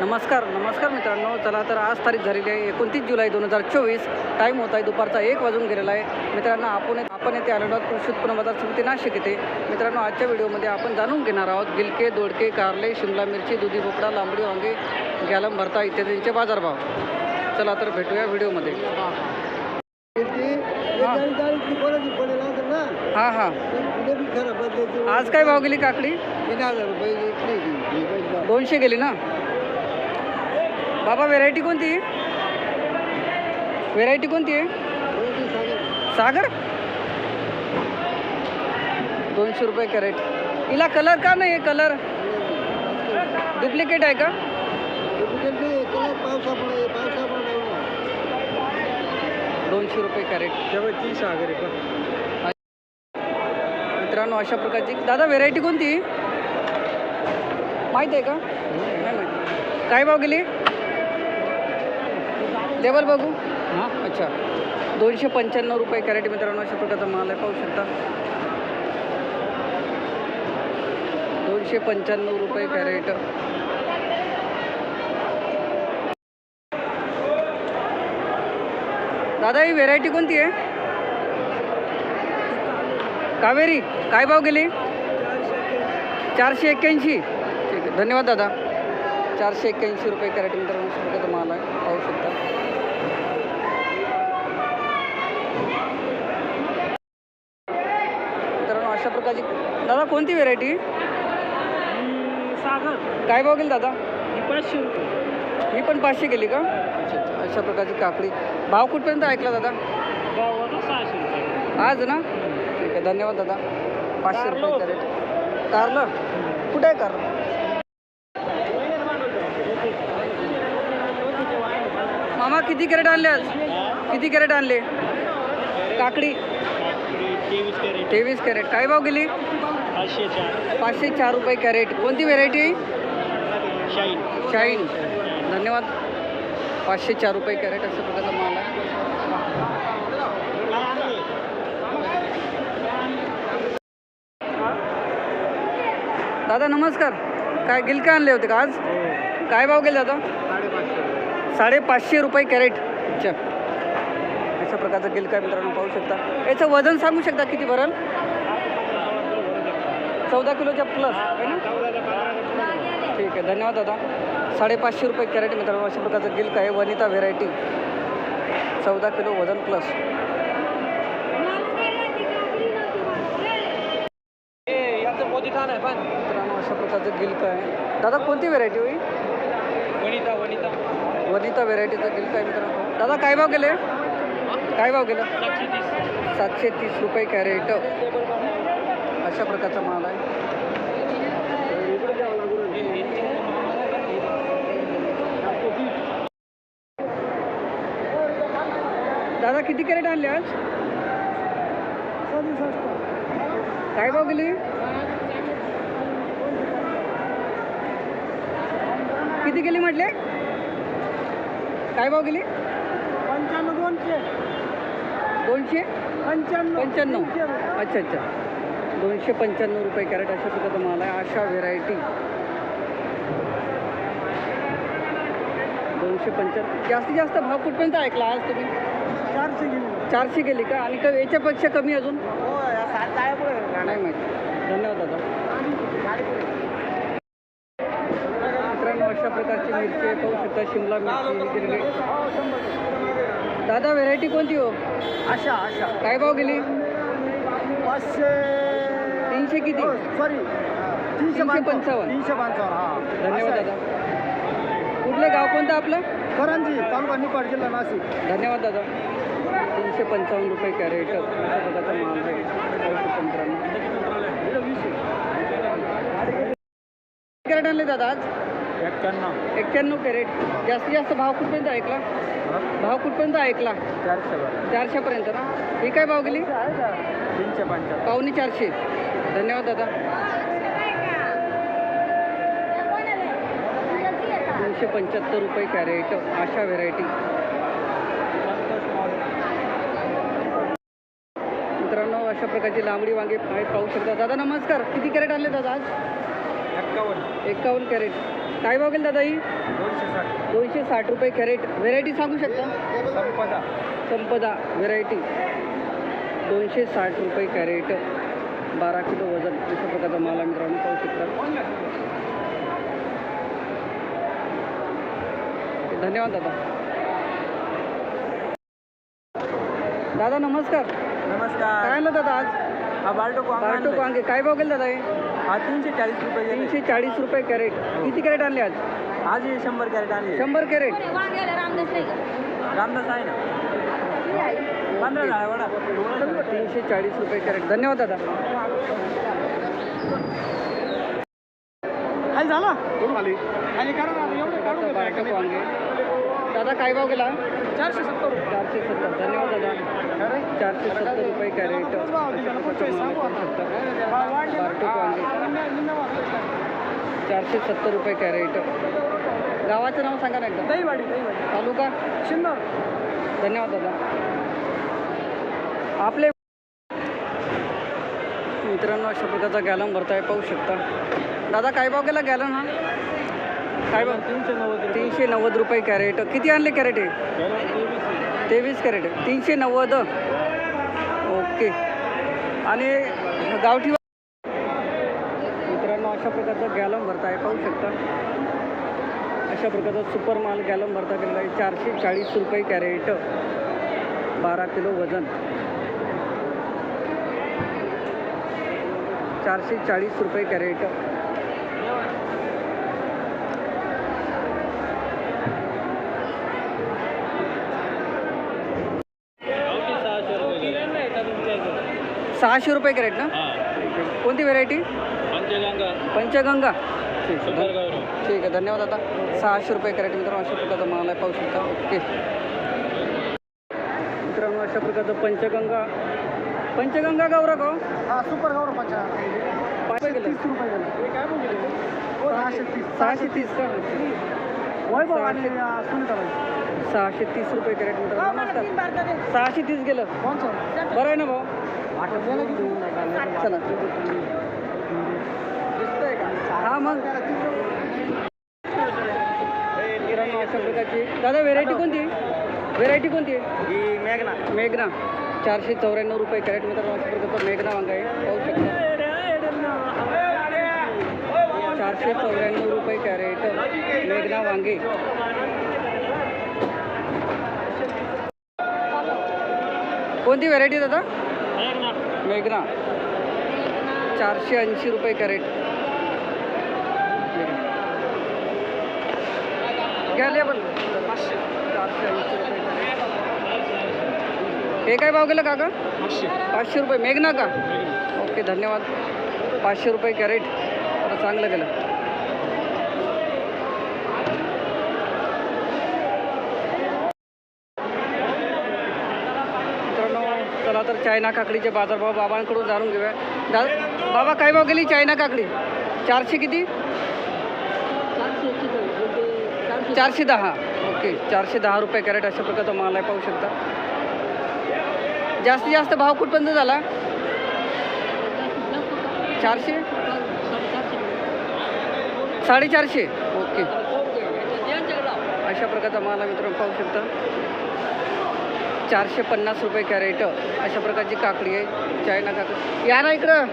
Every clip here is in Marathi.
नमस्कार नमस्कार मित्रांनो. चला तर आज तारीख झालेली आहे एकोणतीस जुलै दोन हजार चोवीस. टाईम होत आहे दुपारचा एक वाजून गेलेला आहे. मित्रांनो आपण आपण येथे आलेलो आहोत कृषी उत्पन्न बाजार समिती नाशिक येथे. मित्रांनो आजच्या व्हिडिओमध्ये आपण जाणून घेणार आहोत गिलके दोडके कारले शिमला मिरची दुधी भोपळा लांबडी वांगे गॅलम भरता इत्यादींचे बाजारभाव. चला तर भेटूया व्हिडिओमध्ये. हां. हां आज काय भाव गेली काकडी? दोनशे गेली ना? बाबा व्हेरायटी कोणती? व्हेरायटी कोणती? आहे सागर? दोनशे रुपये कॅरेट हिला कलर का नाही आहे कलर डुप्लिकेट आहे का? दोनशे रुपये कॅरेट मित्रांनो अशा प्रकारची दादा व्हेरायटी कोणती? माहीत आहे का? काय भाव गेली? लेवल बघू. हां अच्छा. दोनशे पंच्याण्णव रुपये कॅरेट मित्रांनो अशा प्रकारचा माल आहे पाहू शकता. दोनशे पंच्याण्णव रुपये कॅरेट. दादा ही व्हेरायटी कोणती आहे? कावेरी. काय भाव गेली? चारशे एक्क्याऐंशी. ठीक आहे धन्यवाद दादा. चारशे एक्क्याऐंशी रुपये कॅरेट मित्रांनो अशा प्रकारचा माल आहे पाहू शकता मित्रांनो अशा प्रकारची. दादा कोणती व्हेरायटी सागर काय भाव गेली दादा? पाचशे रुपये. ही पण पाचशे गेली का? अशा प्रकारची काकडी. भाव कुठपर्यंत ऐकला दादा? सहाशे रुपये. आज ना? ठीक आहे धन्यवाद दादा. पाचशे रुपये कारलं? कुठे आहे कारलं? मामा किती कॅरेट आणले आज? किती कॅरेट आणले? काकडी. तेवीस कॅरेट. काय भाव गेली? पाचशे चार. रुपये कॅरेट. कोणती व्हेरायटी शाईन. शाईन. धन्यवाद. पाचशे चार रुपये कॅरेट अशा प्रकारचा माल आहे दादा नमस्कार. काय गिलके आणले होते का आज? काय भाव गेले दादा? साडेपाचशे रुपये कॅरेट. अच्छा. अशा प्रकारचं गिलका आहे मित्रांनो पाहू शकता. याचं वजन सांगू शकता किती भरल चौदा किलोच्या प्लस आहे ना? ठीक आहे धन्यवाद दादा. साडेपाचशे रुपये कॅरेट मित्रांनो अशा प्रकारचं गिल्क आहे वनिता व्हेरायटी चौदा किलो वजन प्लस मित्रांनो अशा प्रकारचं गिल्क आहे दादा कोणती व्हेरायटी होईल वनिता वनिता. वनिता व्हेरायटीचं गिल्क आहे मित्रांनो? दादा काय भाव गेले? काय भाव गेलं? सातशे तीस रुपये कॅरेट. अशा प्रकारचा माल आहे. दादा किती कॅरेट आणले आज? काय भाव गेली? किती गेली म्हटले? काय भाव गेली? दोनशे? पंच्याण्णव. पंच्याण्णव. अच्छा अच्छा. दोनशे पंच्याण्णव रुपये कॅरेट अशा प्रकारचा माल आहे आशा व्हेरायटी दोनशे पंच्याण्णव. जास्तीत जास्त भाव कुठपर्यंत ऐकला आज तुम्ही? चारशे गेले. चारशे गेली का? आणि क- याच्यापेक्षा कमी अजून? हो नाही माहिती. धन्यवाद दादा. मित्रांनो अशा प्रकारची मिरची पाहू शकता शिमला मिरची रेट. दादा व्हेरायटी कोणती हो? आशा आशा. काय भाव गेली? पाचशे तीनशे किती? सॉरी तीनशे पंचावन्न. तीनशे पंचावन्न हा. धन्यवाद दादा. कुठलं गाव कोणतं आपलं? करंजी तालुका निपाड जिल्हा नाशिक. धन्यवाद दादा. तीनशे पंचावन्न रुपये कॅरेट. कॅरेट आणले दादा आज? एक्क्याण्णव. एक्क्याण्णव कॅरेट. जास्तीत जास्त भाव कुठपर्यंत ऐकला? भाव कुठपर्यंत ऐकला? चारशे बरं चारशेपर्यंत ना? ही काय भाव गेली? तीनशे पंच्याहत्तर. पावणे चारशे. धन्यवाद दादा. दोनशे पंच्याहत्तर रुपये कॅरेट आशा व्हेरायटी मित्रांनो अशा प्रकारची लांबडी वांगे पाहू शकता. दादा नमस्कार. किती कॅरेट आणले दादा आज? एकावन्न एकावन्न कॅरेट. काय भाव गेलं दादा ही? दोनशे साठ रुपये कॅरेट. व्हेरायटी सांगू शकता? संपदा. संपदा व्हेरायटी दोनशे साठ रुपये कॅरेट. बारा किलो वजन. अशा प्रकारचा माल आहे मित्रांनो पाहू शकता. धन्यवाद दादा. दादा नमस्कार. काय नमस्कार आणलं दादा आज? हा बाल्टो पार्टो वांगे. काय भाव गेलं दादा हे? हा तीनशे चाळीस रुपये गेले. तीनशे चाळीस रुपये कॅरेट. किती कॅरेट आणले आज? आज हे शंभर कॅरेट आणले. शंभर कॅरेट. रामदास आहे ना. पंधरा झाला वडा. तीनशे चाळीस रुपये कॅरेट. धन्यवाद दादा. झाला? खाली? खाली करा ना एवढे आता बारकं वांगे दादा काय भाव गेला? चारशे सत्तर चारशे सत्तर. धन्यवाद दादा. चारशे सत्तर रुपये कॅरेट. चारशे सत्तर रुपये कॅरेट. गावाचं नाव सांगा ना एकदा. दहीवाडी दहीवाडी. तालुका? शिन्नर. धन्यवाद दादा. आपले मित्रांनो अशा प्रकारचा गॅलन भरताय पाहू शकता. दादा काय भाव गेला गॅलन हा? काय भाव? तीनशे नव्वद तीनशे नव्वद रुपये कॅरेट. किती आणले कॅरेट आहे तेवीस कॅरेट. तीनशे नव्वद. ओके. आणि गावठी मित्रांनो अशा प्रकारचा गॅलम भरता आहे. पाहू शकता. अशा प्रकारचा सुपर माल गॅलम भरता केलेला आहे. चारशे चाळीस रुपये कॅरेट. बारा किलो वजन. चारशे चाळीस रुपये कॅरेट. सहाशे रुपये कॅरेट ना? कोणती व्हेरायटी पंचगंगा. पंचगंगा. ठीक ठीक आहे धन्यवाद आता. सहाशे रुपये कॅरेट मित्रांनो अशा प्रकारचा माल आहे पाहू शकता. ओके. मित्रांनो अशा प्रकारचं पंचगंगा. पंचगंगा गौरव का हो? हा सुपर गौरव पंचा पाच रुपये तीस सहाशे तीस. सहाशे तीस का? सुनीताबाई सहाशे तीस रुपये कॅरेट मित्रांनो नमस्कार. सहाशे तीस गेलं. बरं आहे ना भाऊ? चला हा मग। मित्रांनो अशा प्रकारची दादा व्हेरायटी कोणती व्हेरायटी कोणती आहे? ही मेघना. मेघना. चारशे चौऱ्याण्णव रुपये कॅरेट मित्रांनो अशा प्रकारचा मेघना वांगा आहे. पाहू शकता. चारशे चौऱ्याण्णव रुपये कॅरेट मेघना वांगे. कोणती व्हेरायटी दादा? मेघना. चारशे ऐंशी रुपये कॅरेट. घ्याले पण. चारशे ऐंशी रुपये हे काय भाव गेलं काका? पाचशे रुपये. मेघना का? ओके धन्यवाद. पाचशे रुपये कॅरेट. आता चांगलं गेलं मित्रांनो चला तर चायना काकडीचे बाजारभाव बाबांकडून जाणून घेऊया. दा बाबा काय भाव गेली चायना काकडी? चारशे किती? चारशे दहा. ओके चारशे दहा रुपये कॅरेट अशा प्रकारचा माल आहे पाहू शकता. जास्तीत जास्त भाव कुठपर्यंत झाला? चारशे? साडेचारशे? ओके. अशा प्रकारचा माल आहे मित्रांनो पाहू शकता. चारशे पन्नास रुपये कॅरेट अशा प्रकारची काकडी आहे. चायना काकडी. या ना इकडं.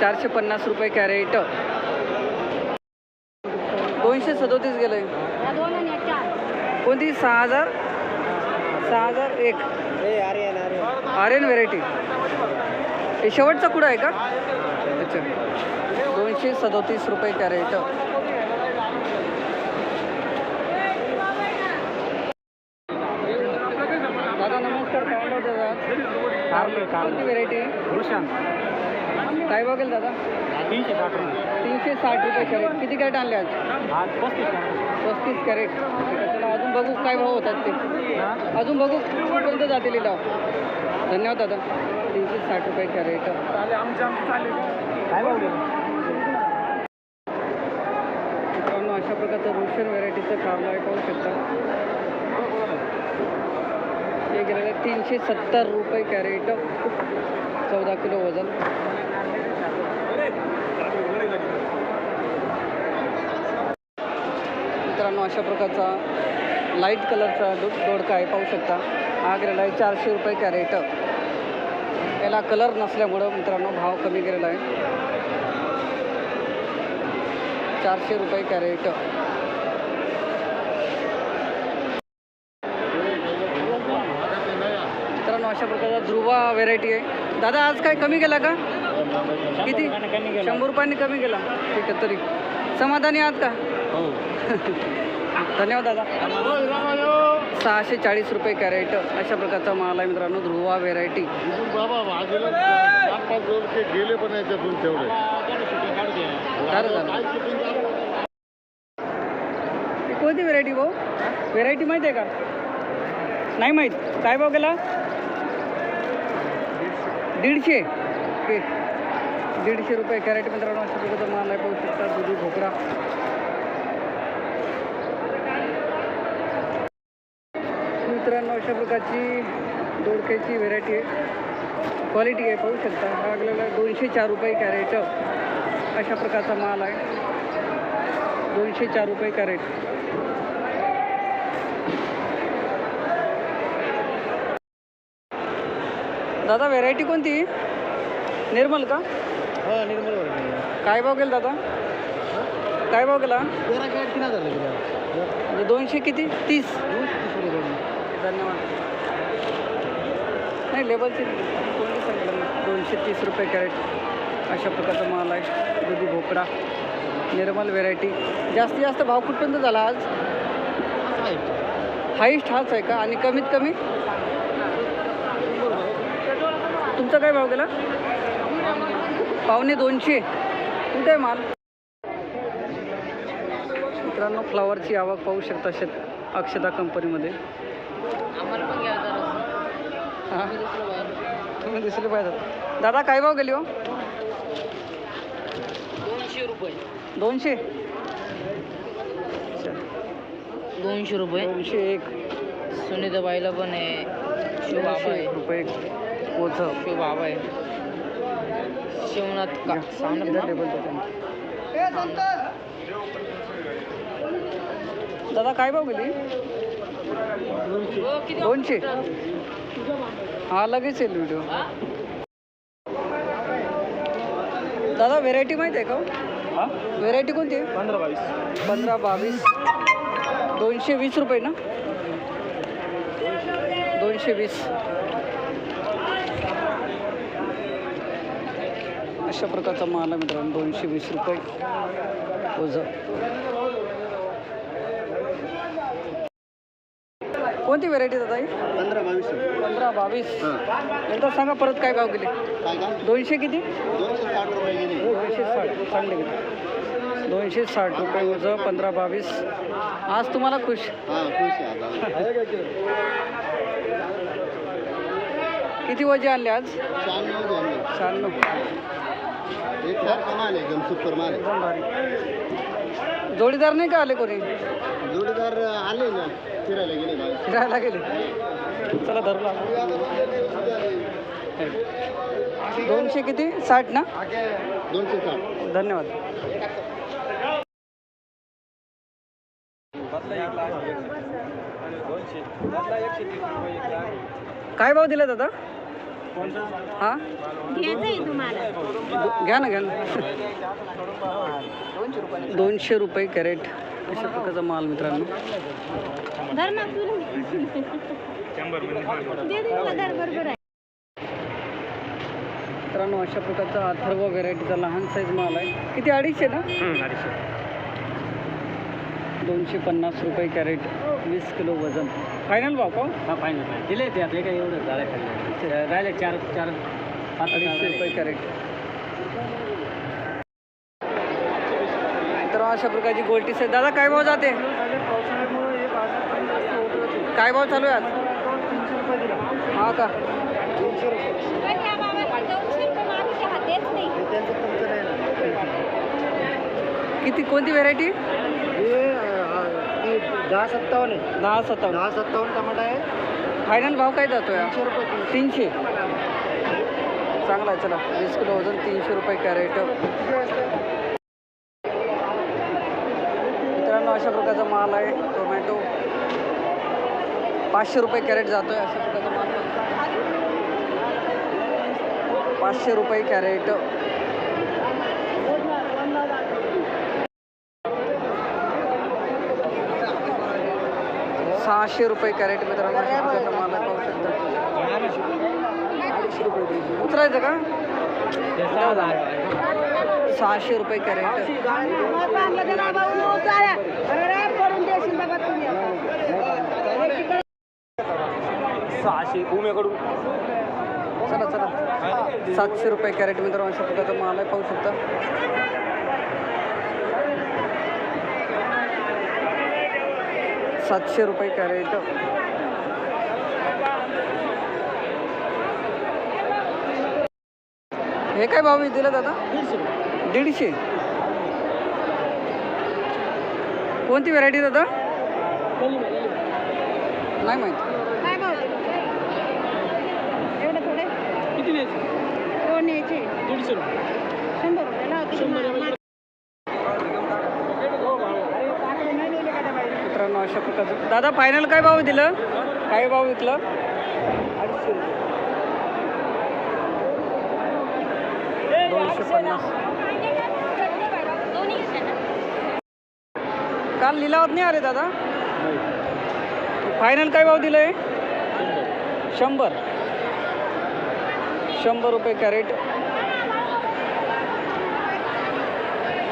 चारशे पन्नास रुपये कॅरेट. दोनशे सदोतीस गेलं कोणती? सहा हजार. सहा हजार एक. आर्यन व्हेरायटी. हे शेवटचा कुठं आहे का? अच्छा. दोनशे सदोतीस रुपये कॅरेट दादा नमस्कार काय म्हणतो दादा कोणती व्हेरायटी भूषण काय बघेल दादा? तीनशे साठ रुपये. तीनशे साठ रुपये कॅरेट. किती कॅरेट आणले आज? आज पस्तीस पस्तीस कॅरेट. आहे चला अजून बघू काय भाव होतात ते. अजून बघू कुठपर्यंत जातील लिलाव धन्यवाद दादा. तीनशे साठ रुपये कॅरेट. काय भाव मित्रांनो अशा प्रकारचं रोशन व्हेरायटीचं कारला आहे पाहू शकता. हे गेलेलं तीनशे सत्तर रुपये कॅरेट. चौदा किलो वजन. मित्रांनो अशा प्रकारचा लाइट कलरचा दो दोडका आहे पाहू शकता. हा गेलेला आहे चारशे रुपये कॅरेट. याला कलर नसल्यामुळं मित्रांनो भाव कमी गेलेला आहे. चारशे रुपये कॅरेट. अशा प्रकारचा ध्रुवा व्हेरायटी आहे. दादा आज काय कमी गेला का? किती? शंभर रुपयांनी कमी गेला ठीक आहे तरी. समाधानी आहात का? धन्यवाद दादा. सहाशे चाळीस रुपये कॅरेट अशा प्रकारचा माल आहे मित्रांनो ध्रुवा व्हेरायटी गेले पण याच्यातून तेवढे? ही कोणती व्हेरायटी भाऊ? व्हेरायटी माहीत आहे का? नाही माहीत. काय भाव गेला दीडशे. ओके. दीडशे रुपये कॅरेट मित्रांनो अशा प्रकारचा माल आहे. पाहू शकता दुधी भोकरा मित्रांनो अशा प्रकारची दोडक्याची व्हेरायटी आहे. क्वालिटी आहे पाहू शकता. हा आपल्याला दोनशे चार रुपये कॅरेट. अशा प्रकारचा माल आहे. दोनशे चार रुपये कॅरेट. दादा व्हेरायटी कोणती? निर्मल का? हो निर्मल काय भाव गेला दादा? काय भाव लागले म्हणजे दोनशे किती? तीस. धन्यवाद. नाही लेबलची कोणती सांगितलं? दोनशे तीस रुपये कॅरेट अशा प्रकारचा माल आहे. दुधी भोपळा. निर्मल व्हेरायटी जास्तीत जास्त भाव कुठपर्यंत झाला आज? हाईस्ट हाच आहे का? आणि कमीत कमी? तुमचा काय भाव गेला? पावणे दोनशे. कुठे आहे माल? मित्रांनो फ्लावरची आवक पाहू शकता शेत अक्षता कंपनीमध्ये. हां? तुम्ही दिसले पाहिजे दादा काय भाव गेली हो? दोनशे रुपये. दोनशे? दोनशे रुपये. दोनशे एक. सुनीताबाईला पण आहे. दोनशे एक रुपये पोच शिवबाबा आहे. शिवनाथ का सामने दादा काय भाव गेली? दोनशे. हा लगेच येईल व्हिडिओ दादा व्हेरायटी माहिती आहे का व्हेरायटी कोणती आहे? पंधरा बावीस. पंधरा बावीस. दोनशे वीस रुपये ना? दोनशे वीस. अशा प्रकारचा माल आहे मित्रांनो दोनशे वीस रुपये. ओझं कोणती व्हेरायटी दादा ही पंधरा बावीस. पंधरा बावीस. एकदा सांगा परत काय भाव गेले? दोनशे किती? दोनशे साठ रुपये गेले. दोनशे साठ. चांगले गेले. दोनशे साठ रुपये ओझं पंधरा बावीस. आज तुम्हाला खुश? हा किती वजे आणले आज? शहाण्णव. एक सारखा माल आहे एकदम सुपर माल आहे. एकदम भारी जोडीदार नाही का आले कोणी? जोडीदार आले ना फिरायला गेले बाहेर. फिरायला गेले. चला धरू लागू दोनशे किती? साठ ना? दोनशे साठ. धन्यवाद. काय भाव दिला दादा? हा? घ्या ना घ्या ना. दोनशे रुपये कॅरेट. अशा प्रकारचा माल मित्रांनो. मित्रांनो अशा प्रकारचा अथर्व व्हेरायटीचा लहान साईज माल आहे. किती अडीचशे ना? दोनशे पन्नास रुपये कॅरेट. वीस किलो वजन. फायनल भाव का? हा फायनल दिले ते आता काय एवढं झालं खाल्लं. राहिले चार चार अडीचशे रुपये कॅरेट. तर अशा प्रकारची गोल्टी साईज दादा काय भाव जाते? काय भाव चालू आहे आज? हा का? किती कोणती व्हेरायटी दहा सत्तावन्न आहे. दहा सत्तावन्न. दहा सत्तावन्न टमाटा आहे. फायनल भाव काय जातो या तीनशे रुपये तीनशे. चांगला आहे चला. वीस किलो वजन तीनशे रुपये कॅरेट. मित्रांनो मित्रांनो अशा प्रकारचा माल आहे टोमॅटो. पाचशे रुपये कॅरेट जातो आहे अशा प्रकारचा माल. पाचशे रुपये कॅरेट. सहाशे रुपये कॅरेट मित्रांनो आहे पाहू शकता. उतरायचं का? सहाशे रुपये कॅरेट. सहाशे उमेकडून चला चला. सातशे रुपये कॅरेट मित्रांनो माल आहे पाहू शकता. सातशे रुपये कॅरेट. हे काय भाव दिलं दादा? दीडशे. कोणती व्हरायटी दादा? नाही माहीत काय भाव दिला? एवढे थोडे किती द्यायचे दोन न्यायचे दीडशे रुपये शंभर रुपयाला होते मित्रांनो अशा प्रकारचं दादा फायनल काय भाव दिलं? काय भाव विकलं? अडीचशे रुपये दोनशे पन्नास. काल लिलावत नाही आले दादा? फायनल काय भाव दिलं शंभर. शंभर रुपये कॅरेट.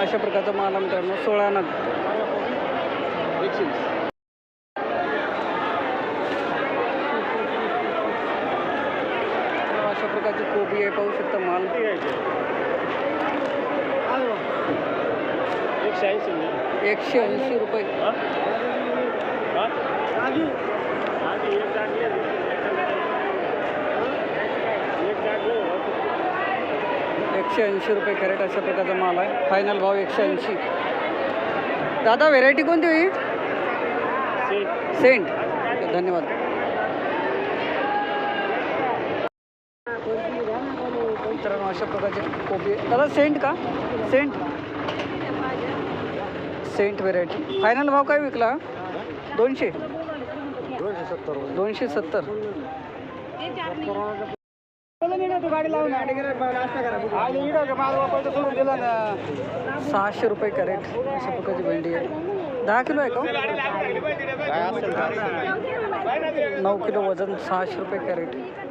अशा प्रकारचा माल मित्रांनो सोळा नग अशा प्रकारची कोबी आहे पाहू शकता माल. एकशे ऐंशी एकशे ऐंशी रुपये. एकशे ऐंशी रुपये कॅरेट अशा प्रकारचा माल आहे. फायनल भाव एकशे ऐंशी. दादा व्हेरायटी कोणती होई? सेंट धन्यवाद. मित्रांनो अशा प्रकारचे कोबी दादा सेंट का? सेंट सेंट व्हेरायटी फायनल भाव काय विकला? दोनशे. दोनशे सत्तर. दोनशे सत्तर सहाशे रुपये कॅरेट. अशा प्रकारची भेंडी आहे. दहा किलो आहे का हो? नऊ किलो वजन सहाशे रुपये कॅरेट.